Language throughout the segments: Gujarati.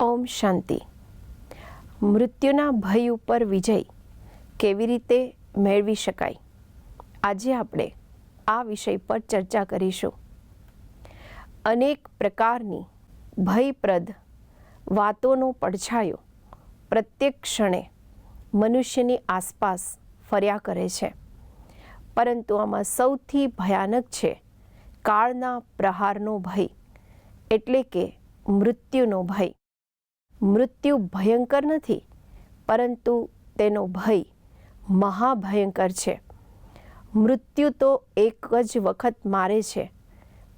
ઓમ શાંતિ. મૃત્યુના ભય ઉપર વિજય કેવી રીતે મેળવી શકાય? આજે આપણે આ વિષય પર ચર્ચા કરીશું. અનેક પ્રકારની ભયપ્રદ વાતોનો પડછાયો પ્રત્યેક ક્ષણે મનુષ્યની આસપાસ ફર્યા કરે છે. પરંતુ આમાં સૌથી ભયાનક છે કાળના પ્રહારનો ભય, એટલે કે મૃત્યુનો ભય. મૃત્યુ ભયંકર નથી, પરંતુ તેનો ભય મહાભયંકર છે. મૃત્યુ તો એક જ વખત મારે છે,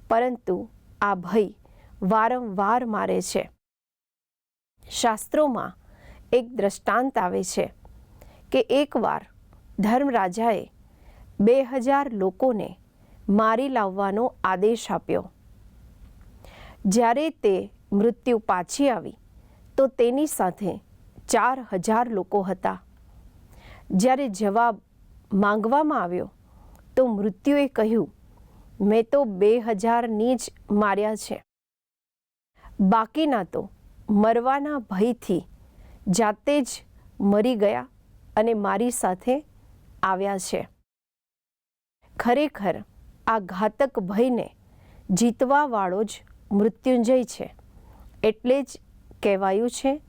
પરંતુ આ ભય વારંવાર મારે છે. શાસ્ત્રોમાં એક દ્રષ્ટાંત આવે છે કે એકવાર ધર્મરાજાએ બે હજાર લોકોને મારી લાવવાનો આદેશ આપ્યો. જ્યારે તે મૃત્યુ પાછી આવી તો તેની સાથે ચાર હજાર લોકો હતા. જ્યારે જવાબ માંગવામાં આવ્યો, તો મૃત્યુએ કહ્યું, મેં તો બે હજારની જ માર્યા છે. બાકીના તો મરવાના ભયથી જાતે જ મરી ગયા અને મારી સાથે આવ્યા છે. ખરેખર આ ઘાતક ભયને જીતવાવાળો જ મૃત્યુંજય છે. એટલે જ કહેવાયું છે.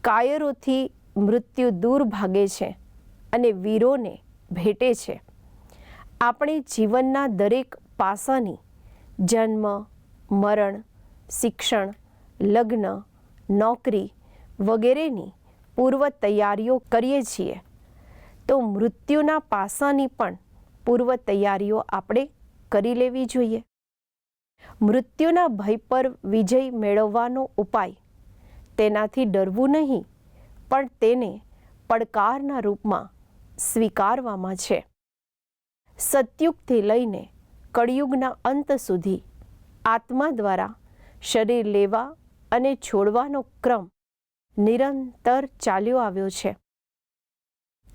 કાયરોથી મૃત્યુ દૂર ભાગે છે અને વીરોને ભેટે છે. આપણે જીવનના દરેક પાસાની જન્મ, મરણ, શિક્ષણ, લગ્ન, નોકરી વગેરેની પૂર્વ તૈયારીઓ કરીએ છીએ. તો મૃત્યુના પાસાની પણ પૂર્વ તૈયારીઓ આપણે કરી લેવી જોઈએ. મૃત્યુના ભય પર વિજય મેળવવાનો ઉપાય તેનાથી ડરવું નહીં, પણ તેને પડકારના રૂપમાં સ્વીકારવામાં છે. સતયુગથી લઈને કળિયુગના અંત સુધી આત્મા દ્વારા શરીર લેવા અને છોડવાનો ક્રમ નિરંતર ચાલ્યો આવ્યો છે.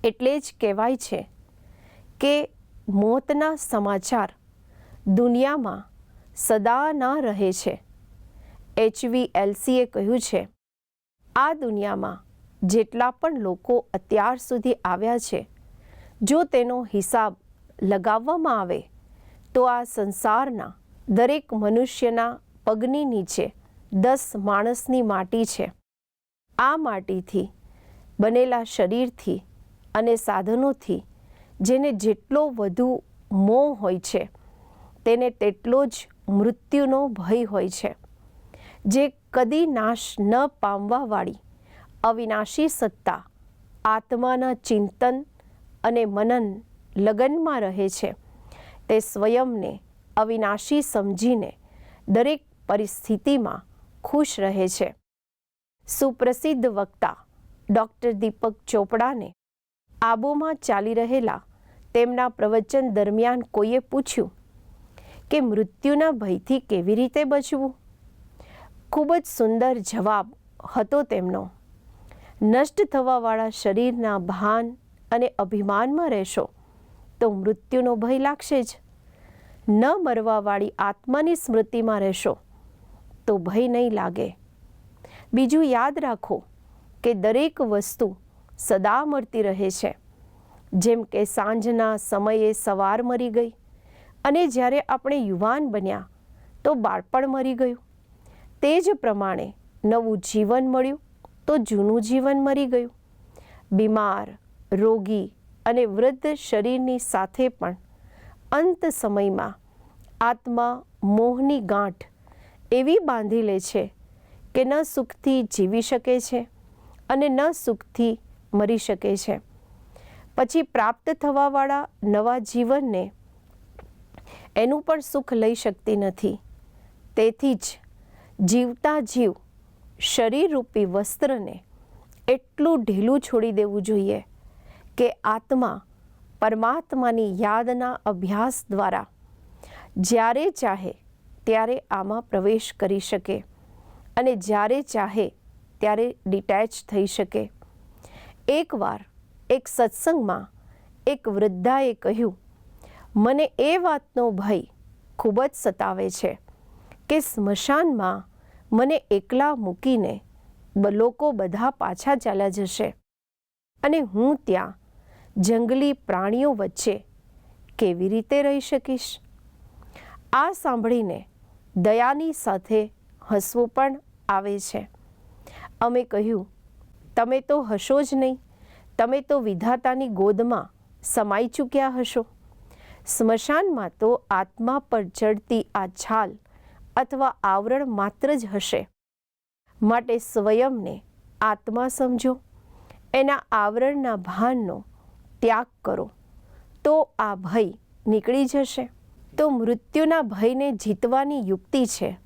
એટલે જ કહેવાય છે કે મોતના સમાચાર દુનિયામાં સદા ના રહે છે. એચવી એલસીએ કહ્યું છે આ દુનિયામાં જેટલા પણ લોકો અત્યાર સુધી આવ્યા છે, જો તેનો હિસાબ લગાવવામાં આવે, તો આ સંસારના દરેક મનુષ્યના પગની નીચે દસ માણસની માટી છે. આ માટીથી બનેલા શરીરથી અને સાધનોથી જેને જેટલો વધુ મોહ હોય છે, તેને તેટલો જ મૃત્યુનો ભય હોય છે. જે કદી નાશ ન પામવાવાળી અવિનાશી સત્તા આત્માના ચિંતન અને મનન લગનમાં રહે છે. તે સ્વયંને અવિનાશી સમજીને દરેક પરિસ્થિતિમાં ખુશ રહે છે. સુપ્રસિદ્ધ વક્તા ડૉક્ટર દીપક ચોપડાને આબોમાં ચાલી રહેલા તેમના પ્રવચન દરમિયાન કોઈએ પૂછ્યું કે, મૃત્યુના ભયથી કેવી રીતે બચવું? ખૂબ જ સુંદર જવાબ હતો તેમનો. નષ્ટ થવાવાળા શરીરના ભાન અને અભિમાનમાં રહેશો તો મૃત્યુનો ભય લાગશે જ. ન મરવાવાળી આત્માની સ્મૃતિમાં રહેશો તો ભય નહીં લાગે. બીજું યાદ રાખો કે દરેક વસ્તુ સદા મળતી રહે છે. જેમ કે સાંજના સમયે સવાર મરી ગઈ અને જ્યારે આપણે યુવાન બન્યા તો બાળપણ મરી ગયું. તે જ પ્રમાણે નવું જીવન મળ્યું તો જૂનું જીવન મરી ગયું. બીમાર, રોગી અને વૃદ્ધ શરીરની સાથે પણ અંત સમયમાં આત્મા મોહની ગાંઠ એવી બાંધી લે છે કે ન સુખથી જીવી શકે છે અને ન સુખથી મરી શકે છે. પછી પ્રાપ્ત થવાવાળા નવા જીવનને એનું પણ સુખ લઈ શકતી નથી. તેથી જ જીવતા જીવ શરીરરૂપી વસ્ત્રને એટલું ઢીલું છોડી દેવું જોઈએ કે આત્મા પરમાત્માની યાદના અભ્યાસ દ્વારા જ્યારે ચાહે ત્યારે આમાં પ્રવેશ કરી શકે અને જ્યારે ચાહે ત્યારે ડિટેચ થઈ શકે. એકવાર એક સત્સંગમાં એક વૃદ્ધાએ કહ્યું, મને એ વાતનો ભય ખૂબ જ સતાવે છે. કે સ્મશાનમાં મને એકલા મૂકીને લોકો બધા પાછા ચાલ્યા જશે. અને હું ત્યાં જંગલી પ્રાણીઓ વચ્ચે કેવી રીતે રહી શકીશ? આ સાંભળીને દયાની સાથે હસવું પણ આવે છે. અમે કહ્યું, તમે તો હશો જ નહીં. તમે તો વિધાતાની ગોદમાં સમાઈ ચૂક્યા હશો. સ્મશાનમાં તો આત્મા પર ચડતી આ છાલ અથવા આવરણ માત્ર જ હશે. માટે સ્વયંને આત્મા સમજો. એના આવરણના ભાનનો ત્યાગ કરો. તો આ ભય નીકળી જશે. તો મૃત્યુના ભયને જીતવાની યુક્તિ છે.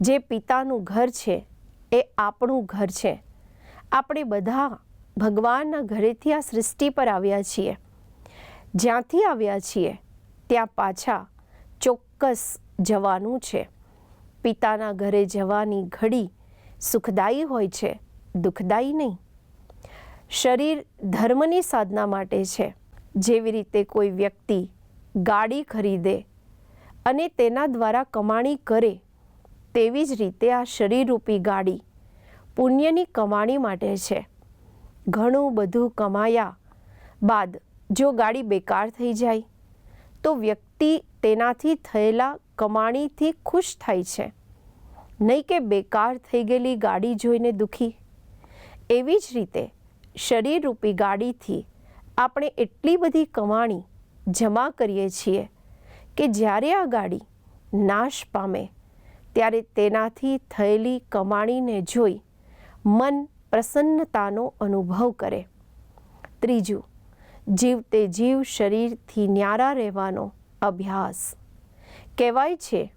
જે પિતાનું ઘર છે, એ આપણું ઘર છે. આપણે બધા ભગવાનના ઘરેથી આ સૃષ્ટિ પર આવ્યા છીએ. જ્યાંથી આવ્યા છીએ, ત્યાં પાછા ચોક્કસ જવાનું છે. પિતાના ઘરે જવાની ઘડી સુખદાયી હોય છે, દુઃખદાયી નહીં. શરીર ધર્મની સાધના માટે છે. જેવી રીતે કોઈ વ્યક્તિ ગાડી ખરીદે અને તેના દ્વારા કમાણી કરે, તેવી જ રીતે આ શરીરરૂપી ગાડી પુણ્યની કમાણી માટે છે. ઘણું બધું કમાયા બાદ જો ગાડી બેકાર થઈ જાય, તો વ્યક્તિ તેનાથી થયેલા કમાણીથી ખુશ થાય છે. નહીં કે બેકાર થઈ ગયેલી ગાડી જોઈને દુઃખી. એવી જ રીતે શરીરરૂપી ગાડીથી આપણે એટલી બધી કમાણી જમા કરીએ છીએ કે જ્યારે આ ગાડી નાશ પામે, ત્યારે તેનાથી થયેલી કમાણીને જોઈ મન પ્રસન્નતાનો અનુભવ કરે. ત્રીજું જીવ તે જીવ શરીરથી ન્યારા રહેવાનો અભ્યાસ. કહેવાય છે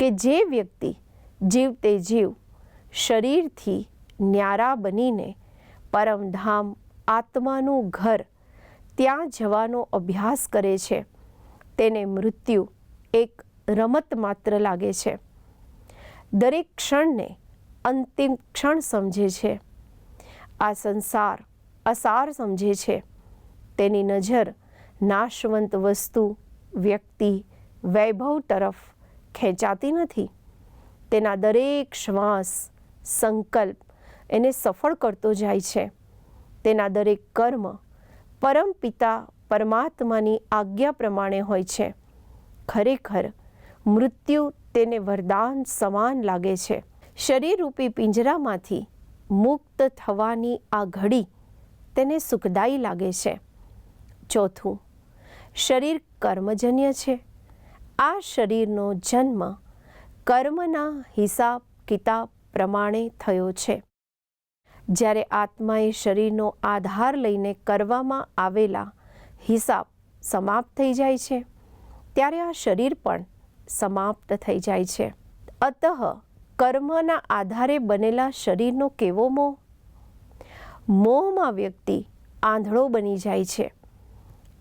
કે જે વ્યક્તિ જીવતે જીવ શરીરથી ન્યારા બનીને પરમધામ આત્માનું ઘર ત્યાં જવાનો અભ્યાસ કરે છે. તેને મૃત્યુ એક રમત માત્ર લાગે છે. દરેક ક્ષણને અંતિમ ક્ષણ સમજે છે. આ સંસાર અસાર સમજે છે. તેની નજર નાશવંત વસ્તુ, વ્યક્તિ વૈભવ તરફ ખેંચાતી નથી. તેના દરેક શ્વાસ, સંકલ્પ એને સફળ કરતો જાય છે. તેના દરેક કર્મ પરમપિતા પરમાત્માની આજ્ઞા પ્રમાણે હોય છે. ખરેખર મૃત્યુ તેને વરદાન સમાન લાગે છે. શરીરરૂપી પિંજરામાંથી મુક્ત થવાની આ ઘડી તેને સુખદાયી લાગે છે. ચોથું, શરીર કર્મજન્ય છે. આ શરીરનો જન્મ કર્મના હિસાબ કિતાબ પ્રમાણે થયો છે. જ્યારે આત્માએ શરીરનો આધાર લઈને કરવામાં આવેલા હિસાબ સમાપ્ત થઈ જાય છે, ત્યારે આ શરીર પણ સમાપ્ત થઈ જાય છે. અતઃ કર્મના આધારે બનેલા શરીરનો કેવો મોહ? મોહમાં વ્યક્તિ આંધળો બની જાય છે.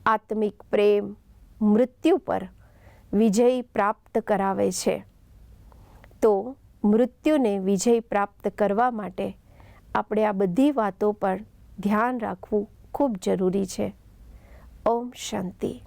આત્મિક પ્રેમ, મૃત્યુ પર વિજય પ્રાપ્ત કરાવે છે. તો મૃત્યુને વિજય પ્રાપ્ત કરવા માટે આપણે આ બધી વાતો પર ધ્યાન રાખવું ખૂબ જરૂરી છે. ઓમ શાંતિ.